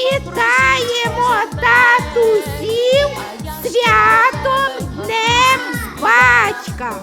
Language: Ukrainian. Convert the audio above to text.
Вітаємо татусів святом Днем Батька!